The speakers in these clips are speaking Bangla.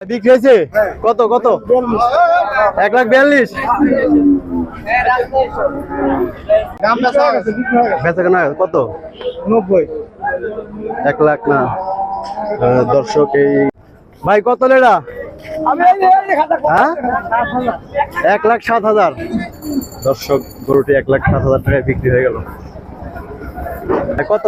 বিক্রি হয়েছে? কত কত? এক লাখ বিয়াল্লিশ? কত? নব্বই। এক লাখ না। দর্শক এই ভাই কত লেড়া হ্যাঁ? এক লাখ সাত হাজার। দর্শক গরুটি এক লাখ সাত হাজার টাকায় বিক্রি হয়ে গেল। কত?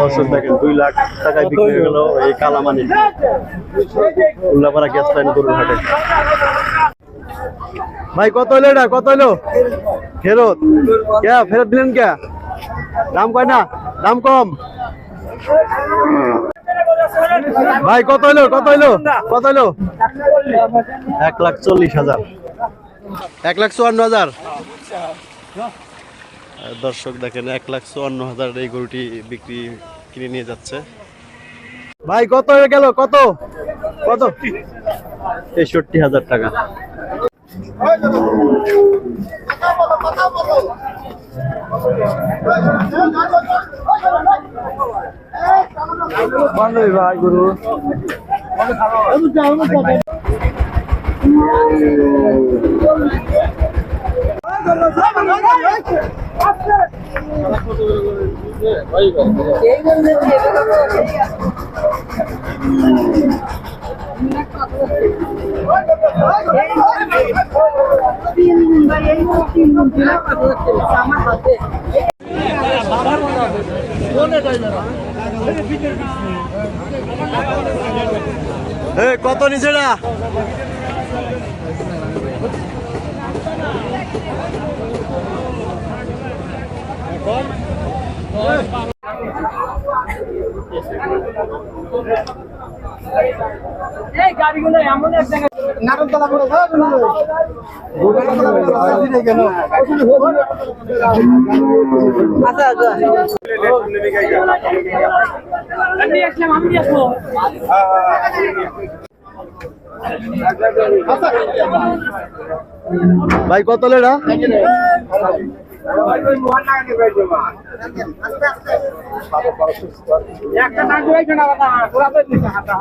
দর্শক দেখেন দুই লাখ টাকায় বিক্রি হয়ে গেল এই কালামানি। উল্লাপাড়া গ্যাস লাইন গরুর হাটে। ভাই কত হলো এটা? কত হলো? ফেরত? কে ফেরত দিলেন কে? দাম কয় না? দাম কম। ভাই কত হলো? কত হলো? কত হলো? এক লাখ চল্লিশ হাজার। এক লাখ চুয়ান্ন হাজার। দর্শক দেখেন এক লাখ চুয়ান্ন হাজার এই গরুটি বিক্রি কিনে নিয়ে যাচ্ছে। ভাই কত হয়ে গেল? কত? কত? তেষট্টি হাজার টাকা। ভাই গুরু। আমার কত নিচে এই গাড়িগুলো এমন এক জায়গায় করে আমি আসব। ভাই কত লেড়া একটা